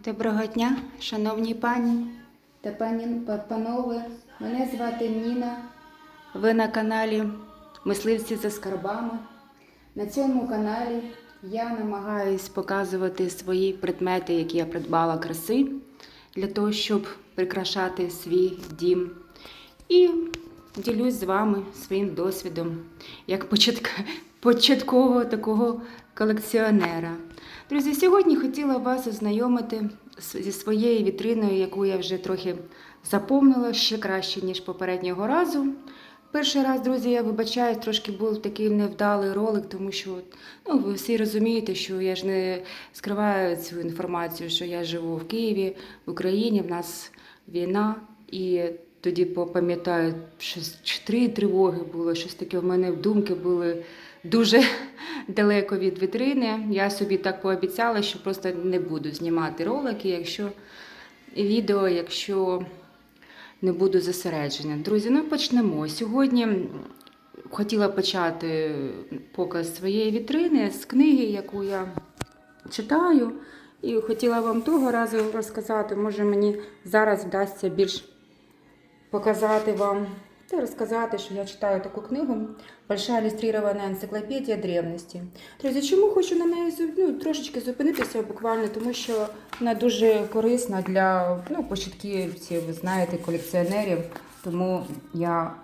Доброго дня, шановні пані та пані панове. Мене звати Ніна. Ви на каналі Мисливці за скарбами. На цьому каналі я намагаюсь показувати свої предмети, які я придбала краси, для того, щоб прикрашати свій дім. І ділюсь з вами своїм досвідом як початк- початкового такого колекціонера. Друзі, сьогодні хотіла вас ознайомити зі своєю вітриною, яку я вже трохи заповнила ще краще, ніж попереднього разу. Перший раз, друзі, я вибачаю, трошки був такий невдалий ролик, тому що ну, ви всі розумієте, що я ж не скриваю цю інформацію, що я живу в Києві, в Україні, в нас війна, і тоді пам'ятаю, чи три тривоги було, щось таке в мене думки були дуже далеко від вітрини. Я собі так пообіцяла, що просто не буду знімати ролики, якщо відео, якщо не буду зосереджена. Друзі, ну почнемо. Сьогодні хотіла почати показ своєї вітрини з книги, яку я читаю. І хотіла вам того разу розказати. Може, мені зараз вдасться більш показати вам та розказати, що я читаю таку книгу Большая ілюстрована енциклопедія древності. Друзі, чому хочу на неї ну, трошечки зупинитися буквально, тому що вона дуже корисна для ну, початківців, ви знаєте, колекціонерів. Тому я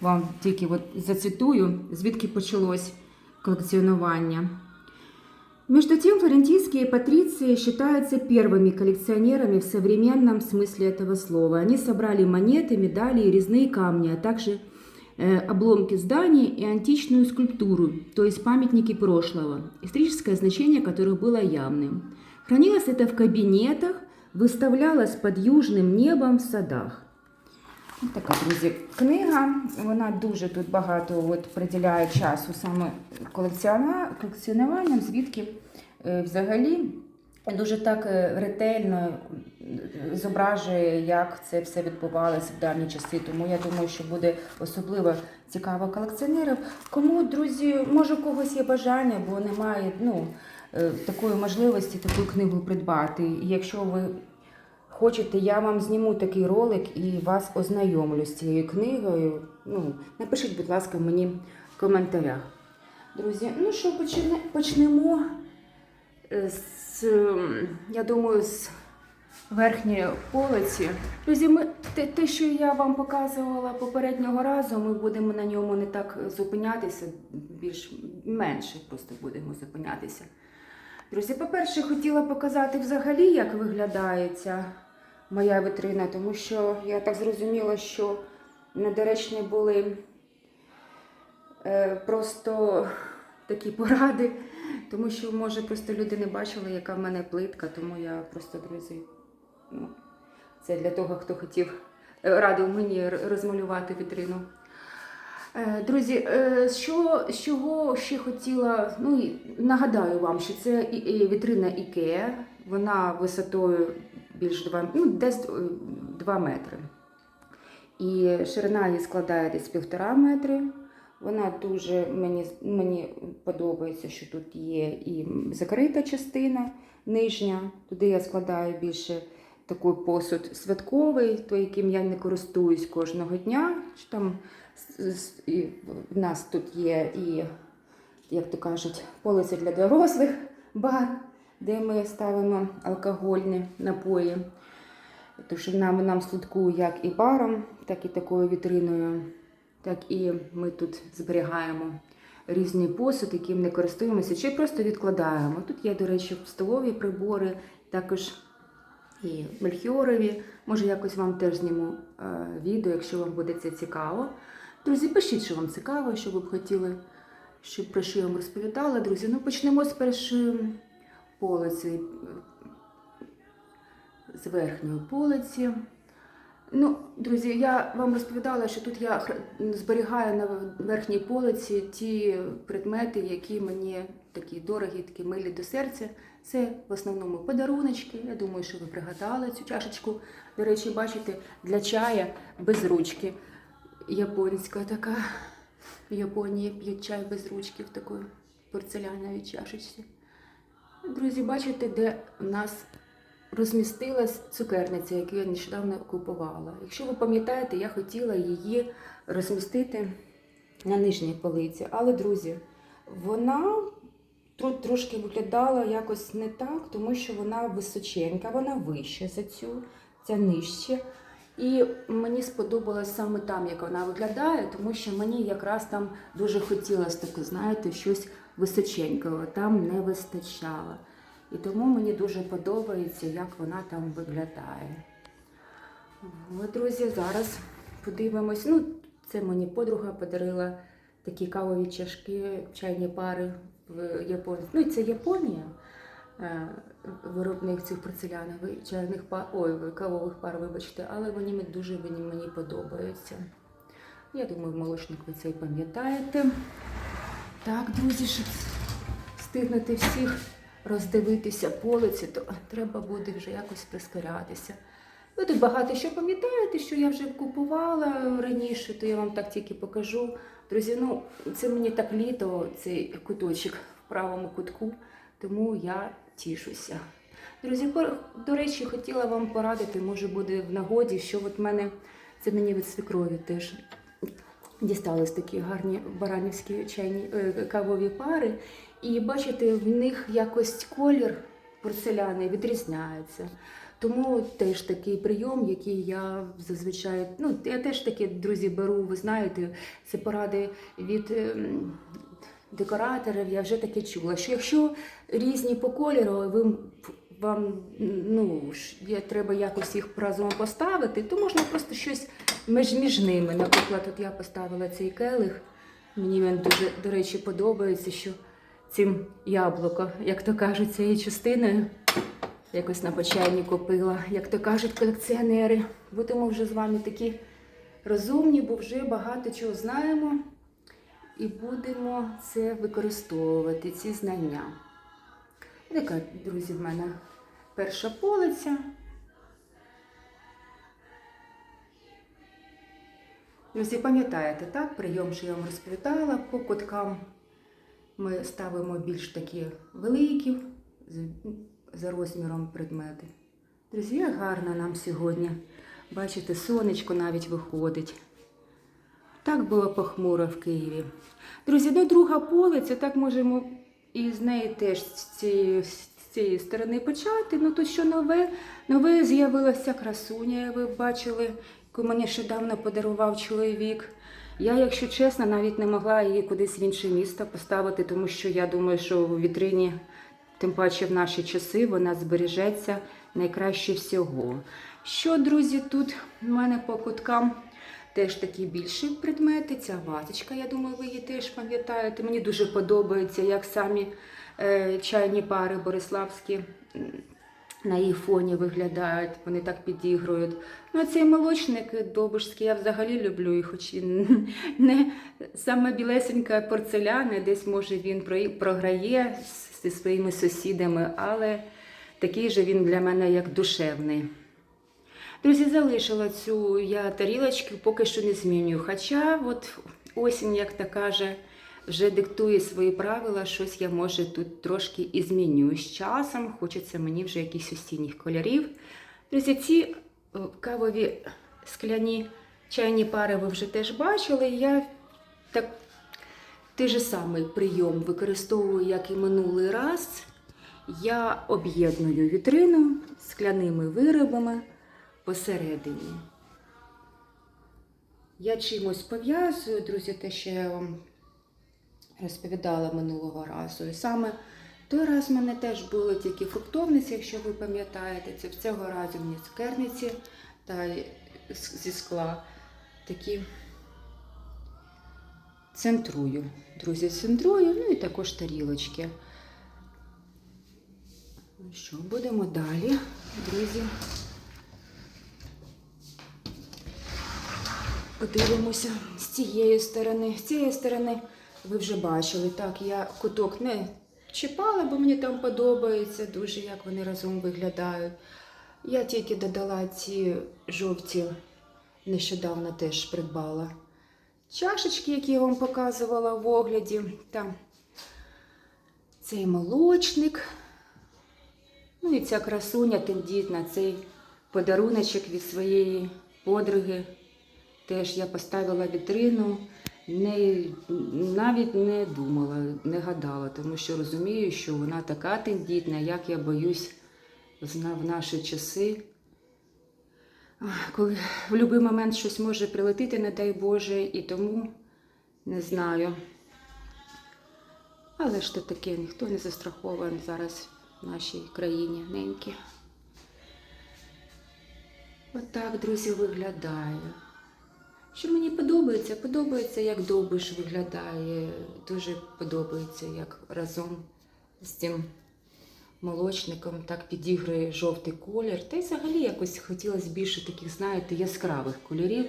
вам тільки от зацитую, звідки почалось колекціонування. Между тем, флорентийские патриции считаются первыми коллекционерами в современном смысле этого слова. Они собрали монеты, медали и резные камни, а также э, обломки зданий и античную скульптуру, то есть памятники прошлого, историческое значение которых было явным. Хранилось это в кабинетах, выставлялось под южным небом в садах. Ось така, друзі, книга. Вона дуже тут багато от, приділяє часу саме колекціонуванням, звідки е, взагалі дуже так е, ретельно зображує, як це все відбувалося в давні часи. Тому я думаю, що буде особливо цікаво колекціонерів. Кому, друзі, може, у когось є бажання, бо немає ну, е, такої можливості таку книгу придбати. І якщо ви Хочете, я вам зніму такий ролик і вас ознайомлю з цією книгою. Ну, напишіть, будь ласка, мені в коментарях. Друзі, ну що, почне- почнемо е, з, ем, я думаю, з верхньої полиці. Друзі, ми, те, те, що я вам показувала попереднього разу, ми будемо на ньому не так зупинятися, більш менше просто будемо зупинятися. Друзі, по-перше, хотіла показати взагалі, як виглядає ця моя вітрина, тому що я так зрозуміла, що недоречні були е, просто такі поради, тому що, може, просто люди не бачили, яка в мене плитка, тому я просто, друзі, ну, це для того, хто хотів, е, радив мені розмалювати вітрину. Е, Друзі, е, що, з чого ще хотіла, ну нагадаю вам, що це вітрина Ikea, вона висотою більш 2, ну, десь 2 метри. І ширина її складає десь півтора метри. Вона дуже мені, мені подобається, що тут є і закрита частина нижня. Туди я складаю більше такий посуд святковий, той, яким я не користуюсь кожного дня. Що Там і в нас тут є і, як то кажуть, полиця для дорослих бар, де ми ставимо алкогольні напої. Що нам, нам слідкує як і баром, так і такою вітриною, так і ми тут зберігаємо різний посуд, яким не користуємося, чи просто відкладаємо. Тут є, до речі, столові прибори, також і мельхіорові. Може, якось вам теж зніму е, відео, якщо вам буде це цікаво. Друзі, пишіть, що вам цікаво, що ви б хотіли, щоб про що я вам розповідала. Друзі, ну почнемо з першої полиці, з верхньої полиці. Ну, друзі, я вам розповідала, що тут я зберігаю на верхній полиці ті предмети, які мені такі дорогі, такі милі до серця. Це в основному подаруночки. Я думаю, що ви пригадали цю чашечку. До речі, бачите, для чая без ручки. Японська така. В Японії п'ють чай без ручки в такої порцеляновій чашечці. Друзі, бачите, де у нас розмістилась цукерниця, яку я нещодавно купувала. Якщо ви пам'ятаєте, я хотіла її розмістити на нижній полиці. Але, друзі, вона трошки виглядала якось не так, тому що вона височенька, вона вища за цю, ця нижче. І мені сподобалось саме там, як вона виглядає, тому що мені якраз там дуже хотілося таке, знаєте, щось височенького, там не вистачало. І тому мені дуже подобається, як вона там виглядає. От, друзі, зараз подивимось. Ну, це мені подруга подарила такі кавові чашки, чайні пари в Японії. Ну, це Японія, е, виробник цих порцелянових чайних пар, ой, кавових пар, вибачте, але вони дуже вони мені подобаються. Я думаю, молочник ви це і пам'ятаєте. Так, друзі, щоб встигнути всіх роздивитися полиці, то треба буде вже якось прискорятися. Ви тут багато що пам'ятаєте, що я вже купувала раніше, то я вам так тільки покажу. Друзі, ну це мені так літо, цей куточок в правому кутку, тому я тішуся. Друзі, до речі, хотіла вам порадити, може буде в нагоді, що от мене це мені від свекрові теж дістались такі гарні баранівські чайні е, кавові пари. І бачите, в них якось колір порцеляни відрізняється. Тому теж такий прийом, який я зазвичай, ну я теж такі, друзі, беру, ви знаєте, це поради від ем, декораторів, я вже таке чула, що якщо різні по кольору, ви вам ну, треба якось їх разом поставити, то можна просто щось між, між ними. Наприклад, от я поставила цей келих. Мені він дуже, до речі, подобається, що цим яблуко, як то кажуть, цією частиною якось на почайні купила, як то кажуть колекціонери. Будемо вже з вами такі розумні, бо вже багато чого знаємо і будемо це використовувати, ці знання. Така, друзі, в мене перша полиця. Друзі, пам'ятаєте, так, прийом, що я вам розповідала, по куткам ми ставимо більш такі великі за розміром предмети. Друзі, як гарно нам сьогодні. Бачите, сонечко навіть виходить. Так було похмуро в Києві. Друзі, ну друга полиця, так можемо і з неї теж з цієї, з цієї сторони почати. Ну тут що нове? Нове з'явилася красуня, ви бачили, яку мені нещодавно подарував чоловік. Я, якщо чесно, навіть не могла її кудись в інше місто поставити, тому що я думаю, що у вітрині, тим паче в наші часи, вона збережеться найкраще всього. Що, друзі, тут в мене по куткам теж такі більші предмети. Ця вазочка, я думаю, ви її теж пам'ятаєте. Мені дуже подобається, як самі е, чайні пари бориславські на її фоні виглядають, вони так підігрують. Ну, цей молочник Добишський я взагалі люблю, і хоч він не саме білесенька порцеляна, десь може він програє зі своїми сусідами, але такий же він для мене як душевний. Друзі, залишила цю я тарілочку, поки що не змінюю. Хоча от осінь, як та каже, вже диктує свої правила, щось я може тут трошки і змінюю. З часом хочеться мені вже якихось осінніх кольорів. Друзі, ці е, кавові скляні чайні пари ви вже теж бачили. Я так той же самий прийом використовую, як і минулий раз. Я об'єдную вітрину скляними виробами посередині. Я чимось пов'язую, друзі, те, що я вам розповідала минулого разу. І саме той раз в мене теж були тільки фруктовниці, якщо ви пам'ятаєте, це в цього разу мені цукерниці та зі скла такі центрую. Друзі, центрую, ну і також тарілочки. Ну що, будемо далі, друзі. Подивимося з цієї сторони. З цієї сторони ви вже бачили. Так, я куток не чіпала, бо мені там подобається дуже, як вони разом виглядають. Я тільки додала ці жовті, нещодавно теж придбала. Чашечки, які я вам показувала в огляді. Там цей молочник. Ну, і ця красуня тендітна, цей подаруночок від своєї подруги. Теж я поставила вітрину, не, навіть не думала, не гадала, тому що розумію, що вона така тендітна, як я боюсь в наші часи. Коли в будь-який момент щось може прилетіти, не дай Боже, і тому не знаю. Але ж то таке, ніхто не застрахований зараз в нашій країні неньки. Отак, друзі, виглядає. Що мені подобається? Подобається, як довбиш виглядає. Дуже подобається, як разом з цим молочником так підігрує жовтий колір. Та й взагалі якось хотілося більше таких, знаєте, яскравих кольорів.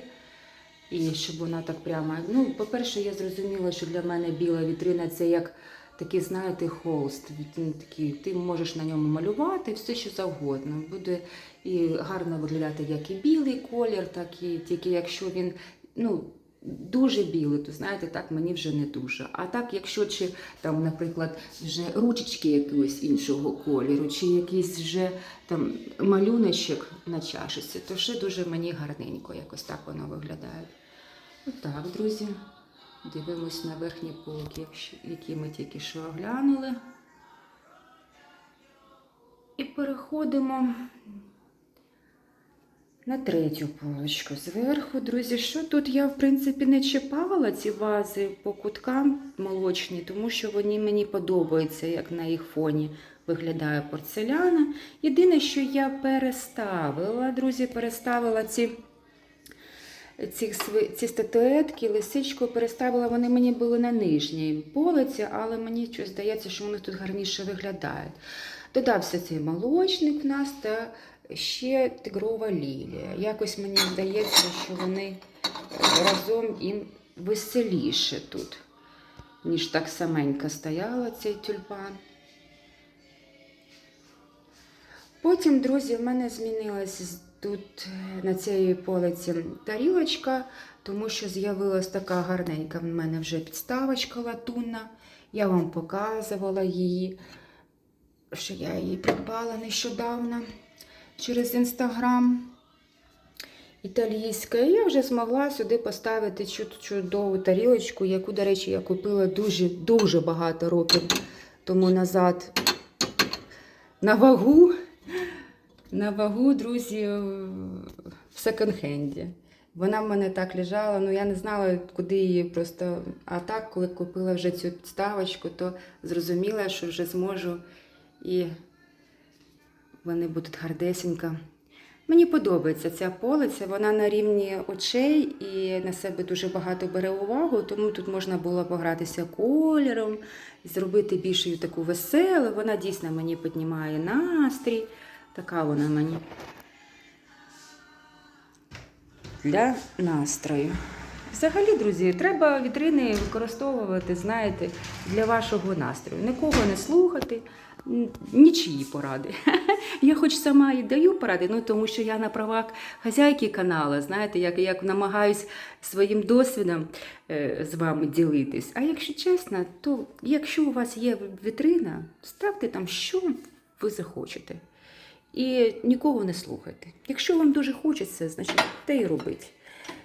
І щоб вона так прямо. Ну, по-перше, я зрозуміла, що для мене біла вітрина це як такий, знаєте, холст. Він такий, ти можеш на ньому малювати все, що завгодно. Буде і гарно виглядати як і білий колір, так і тільки якщо він ну, дуже білий, то знаєте, так мені вже не дуже. А так, якщо чи там, наприклад, вже ручечки якогось іншого кольору, чи якийсь вже там малюночок на чашці, то ще дуже мені гарненько, якось так воно виглядає. Отак, друзі. Дивимось на верхні полки, які ми тільки що оглянули. І переходимо на третю полочку зверху. Друзі, що тут я, в принципі, не чіпала ці вази по куткам молочні, тому що вони мені подобаються, як на їх фоні виглядає порцеляна. Єдине, що я переставила, друзі, переставила ці. Ці, ці статуетки, лисичку переставила, вони мені були на нижній полиці, але мені щось здається, що вони тут гарніше виглядають. Додався цей молочник в нас та ще тигрова лілія. Якось мені здається, що вони е, разом їм веселіше тут, ніж так саменько стояла цей тюльпан. Потім, друзі, в мене змінилась з- тут е, на цій полиці тарілочка, тому що з'явилась така гарненька в мене вже підставочка латунна. Я вам показувала її, що я її придбала нещодавно через інстаграм. Італійська. І я вже змогла сюди поставити чу- чудову тарілочку, яку, до речі, я купила дуже-дуже багато років тому назад на вагу. На вагу, друзі, в секонд-хенді. Вона в мене так лежала, ну я не знала, куди її просто. А так, коли купила вже цю підставочку, то зрозуміла, що вже зможу і вони будуть гардесенько. Мені подобається ця полиця, вона на рівні очей і на себе дуже багато бере увагу, тому тут можна було погратися кольором, зробити більш її таку веселу. Вона дійсно мені піднімає настрій. Така вона мені для настрою. Взагалі, друзі, треба вітрини використовувати, знаєте, для вашого настрою. Нікого не слухати, нічиї поради. Я хоч сама і даю поради, ну тому що я на правах хазяйки каналу, знаєте, як, як намагаюсь своїм досвідом е, з вами ділитись. А якщо чесно, то якщо у вас є вітрина, ставте там, що ви захочете. І нікого не слухайте. Якщо вам дуже хочеться, значить те й робить.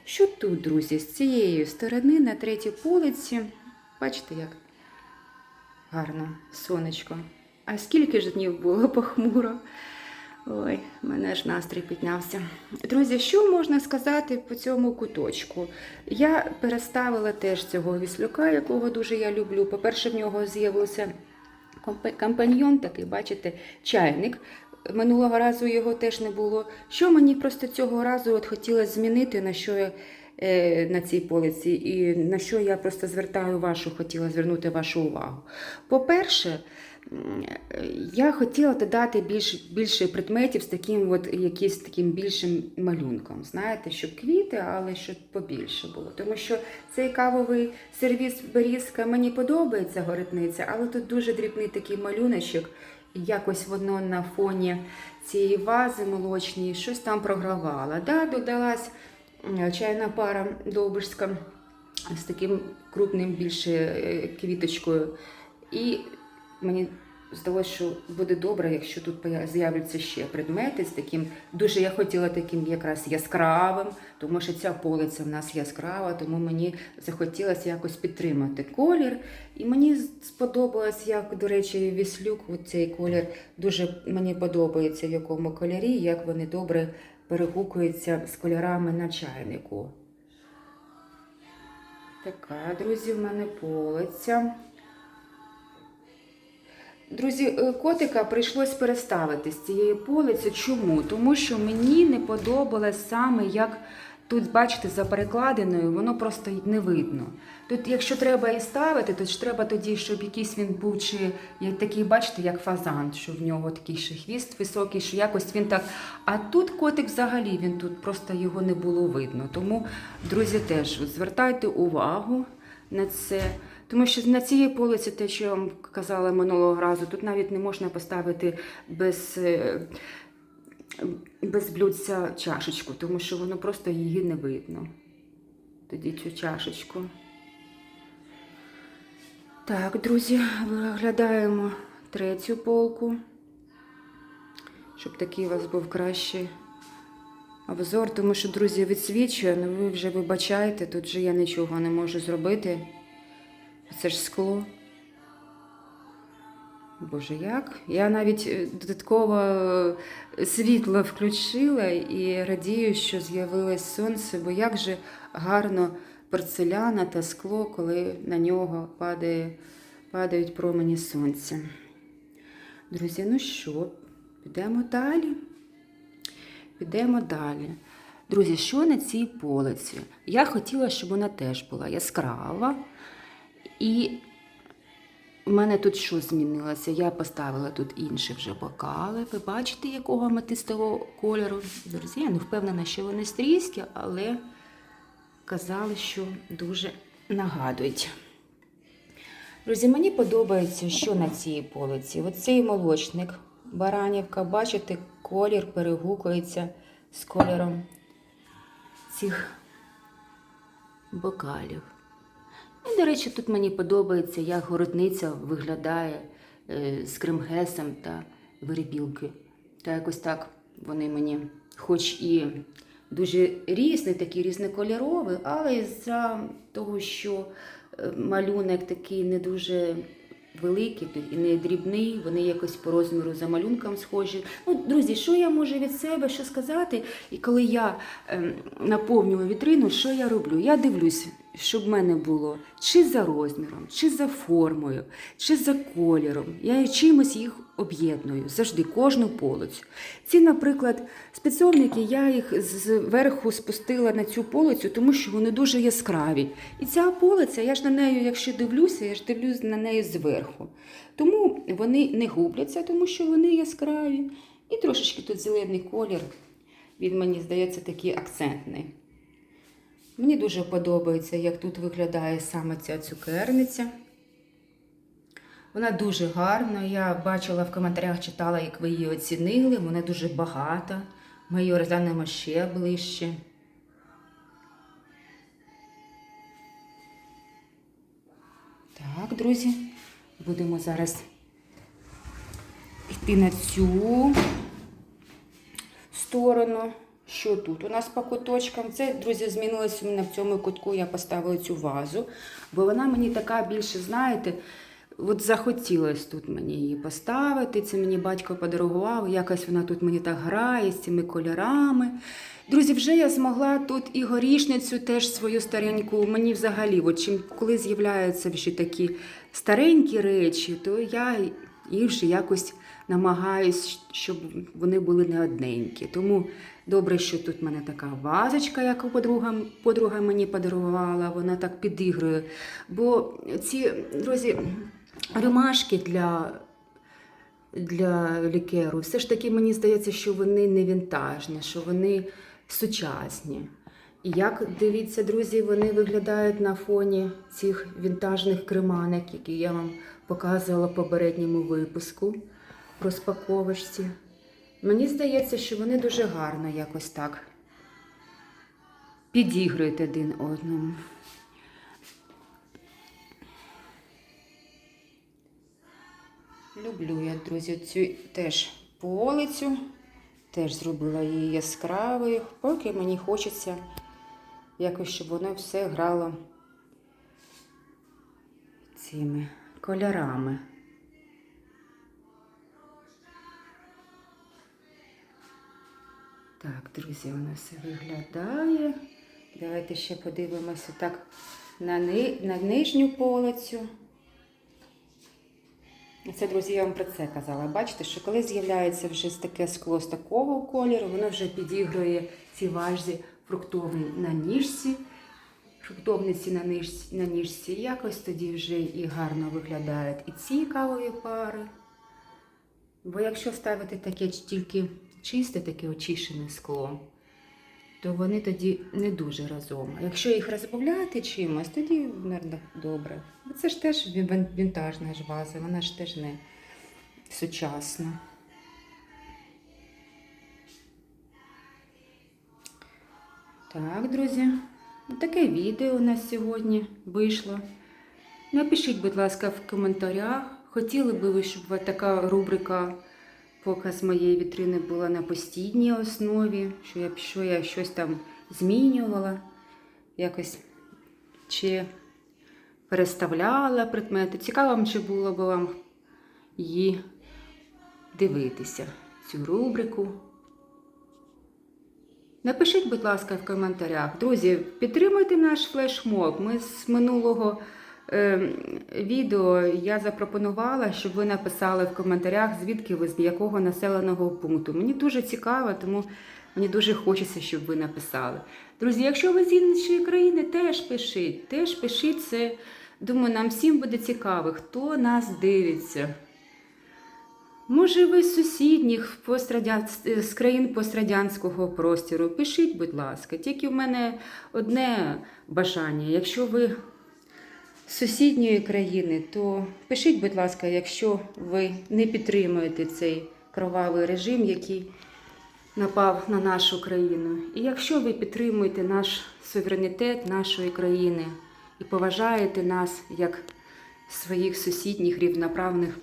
Що тут, друзі, з цієї сторони на третій полиці, бачите, як гарно сонечко. А скільки ж днів було похмуро? Ой, мене ж настрій піднявся. Друзі, що можна сказати по цьому куточку? Я переставила теж цього віслюка, якого дуже я люблю. По-перше, в нього з'явився компаньйон такий, бачите, чайник. Минулого разу його теж не було. Що мені просто цього разу от хотілося змінити, на що я е, на цій полиці, і на що я просто звертаю вашу, хотіла звернути вашу увагу. По-перше, я хотіла додати більш, більше предметів з таким от, якимсь таким більшим малюнком. Знаєте, щоб квіти, але щоб побільше було. Тому що цей кавовий сервіс Берізка мені подобається горитниця, але тут дуже дрібний такий малюночок. Якось воно на фоні цієї вази молочної щось там програвало. Да, додалась чайна пара довбишська з таким крупним більше е, квіточкою. І мені здалося, що буде добре, якщо тут з'являться ще предмети з таким. Дуже я хотіла таким якраз яскравим, тому що ця полиця в нас яскрава, тому мені захотілося якось підтримати колір. І мені сподобалось, як, до речі, віслюк, цей колір дуже мені подобається, в якому кольорі, як вони добре перегукуються з кольорами на чайнику. Така, друзі, в мене полиця. Друзі, е, котика прийшлось переставити з цієї полиці. Чому? Тому що мені не подобалось саме, як тут, бачите, за перекладиною, воно просто не видно. Тут, якщо треба і ставити, то ж треба тоді, щоб якийсь він був, чи як такий, бачите, як фазан, що в нього такий ще хвіст високий, що якось він так. А тут котик взагалі він тут просто його не було видно. Тому, друзі, теж звертайте увагу на це. Тому що на цій полиці, те, що я вам казала минулого разу, тут навіть не можна поставити без, е, без блюдця чашечку, тому що воно просто її не видно. Тоді цю чашечку. Так, друзі, виглядаємо третю полку, щоб такий у вас був кращий обзор, тому що, друзі, відсвічує, ну ви вже вибачайте, тут же я нічого не можу зробити. Це ж скло. Боже, як? Я навіть е, додатково е, світло включила і радію, що з'явилось сонце, бо як же гарно порцеляна та скло, коли на нього падає, падають промені сонця. Друзі, ну що, підемо далі? Підемо далі. Друзі, що на цій полиці? Я хотіла, щоб вона теж була яскрава. І в мене тут що змінилося? Я поставила тут інші вже бокали. Ви бачите, якого аметистового кольору. Друзі, я не впевнена, що вони стрійські, але казали, що дуже нагадують. Друзі, мені подобається, що на цій полиці. Оцей молочник, баранівка, бачите, колір перегукується з кольором цих бокалів. І, до речі, тут мені подобається, як городниця виглядає е, з кремгесом та вербілки. Та якось так вони мені, хоч і дуже різні, такі різнокольорові, але із-за того, що е, малюнок такий не дуже великий і не дрібний, вони якось по розміру за малюнком схожі. Ну, друзі, що я можу від себе що сказати? І коли я ем, наповнюю вітрину, що я роблю? Я дивлюсь, щоб в мене було чи за розміром, чи за формою, чи за кольором. Я чимось їх об'єдную, завжди кожну полицю. Ці, наприклад, спецовники, я їх зверху спустила на цю полицю, тому що вони дуже яскраві. І ця полиця, я ж на нею, якщо дивлюся, я ж дивлюсь на неї зверху. Тому вони не губляться, тому що вони яскраві. І трошечки тут зелений колір, він мені здається такий акцентний. Мені дуже подобається, як тут виглядає саме ця цукерниця. Вона дуже гарна. Я бачила в коментарях, читала, як ви її оцінили. Вона дуже багата. Ми її розглянемо ще ближче. Так, друзі, будемо зараз йти на цю сторону. Що тут? У нас по куточкам. Це, друзі, змінилось у мене в цьому кутку. Я поставила цю вазу, бо вона мені така більше, знаєте, от захотілося тут мені її поставити. Це мені батько подарував. Якось вона тут мені так грає з цими кольорами. Друзі, вже я змогла тут і горішницю теж свою стареньку. Мені взагалі, от чим коли з'являються вже такі старенькі речі, то я їх вже якось намагаюсь, щоб вони були не одненькі. Тому добре, що тут в мене така вазочка, яку подруга, подруга мені подарувала, вона так підігрує. Бо ці, друзі, ромашки для. Для лікеру, все ж таки мені здається, що вони не вінтажні, що вони сучасні. І як дивіться, друзі, вони виглядають на фоні цих вінтажних креманок, які я вам показувала в попередньому випуску розпаковочці. Мені здається, що вони дуже гарно якось так підігрують один одному. Люблю я, друзі, цю теж полицю. Теж зробила її яскравою, поки мені хочеться якось, щоб воно все грало цими кольорами. Так, друзі, воно все виглядає. Давайте ще подивимося так на, ни... на нижню полицю. Це, друзі, я вам про це казала. Бачите, що коли з'являється вже таке скло з такого кольору, воно вже підігрує ці важзі фруктовій на ніжці, фруктовниці на ніжці, на ніжці. Якось тоді вже і гарно виглядають і ці кавові пари. Бо якщо ставити таке тільки чисте, таке очищене скло, то вони тоді не дуже разом. А якщо їх розбавляти чимось, тоді мабуть, добре. Це ж теж він- вінтажна ж ваза, вона ж теж не сучасна. Так, друзі, таке відео у нас сьогодні вийшло. Напишіть, будь ласка, в коментарях, хотіли би ви, щоб така рубрика показ моєї вітрини була на постійній основі, що я, що я щось там змінювала, якось чи переставляла предмети. Цікаво, чи було б вам її дивитися, цю рубрику. Напишіть, будь ласка, в коментарях. Друзі, підтримуйте наш флешмоб. Ми з минулого е, відео я запропонувала, щоб ви написали в коментарях, звідки ви з якого населеного пункту. Мені дуже цікаво, тому мені дуже хочеться, щоб ви написали. Друзі, якщо ви з іншої країни, теж пишіть, теж пишіть це. Думаю, нам всім буде цікаво, хто нас дивиться. Може, ви з сусідніх пострадян... з країн пострадянського простору. Пишіть, будь ласка. Тільки в мене одне бажання. Якщо ви з сусідньої країни, то пишіть, будь ласка, якщо ви не підтримуєте цей кровавий режим, який напав на нашу країну. І якщо ви підтримуєте наш суверенітет нашої країни і поважаєте нас як своїх сусідніх рівноправних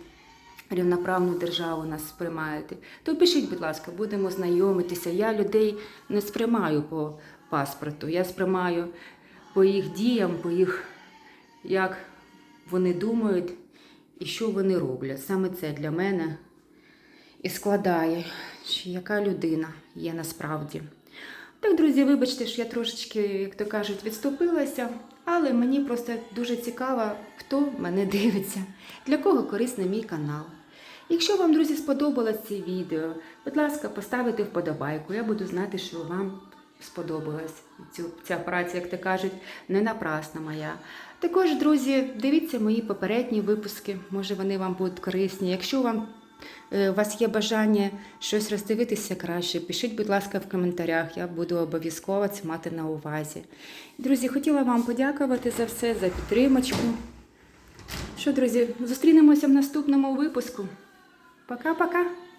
рівноправну державу нас сприймаєте, то пишіть, будь ласка, будемо знайомитися. Я людей не сприймаю по паспорту, я сприймаю по їх діям, по їх, як вони думають і що вони роблять. Саме це для мене і складає, яка людина є насправді. Так, друзі, вибачте, що я трошечки, як то кажуть, відступилася, але мені просто дуже цікаво, хто мене дивиться, для кого корисний мій канал. Якщо вам, друзі, сподобалось це відео, будь ласка, поставте вподобайку. Я буду знати, що вам сподобалась цю, ця праця, як то кажуть, не напрасна моя. Також, друзі, дивіться мої попередні випуски, може вони вам будуть корисні. Якщо вам е, у вас є бажання щось роздивитися краще, пишіть, будь ласка, в коментарях. Я буду обов'язково це мати на увазі. Друзі, хотіла вам подякувати за все, за підтримочку. Що, друзі, зустрінемося в наступному випуску. Pra cá.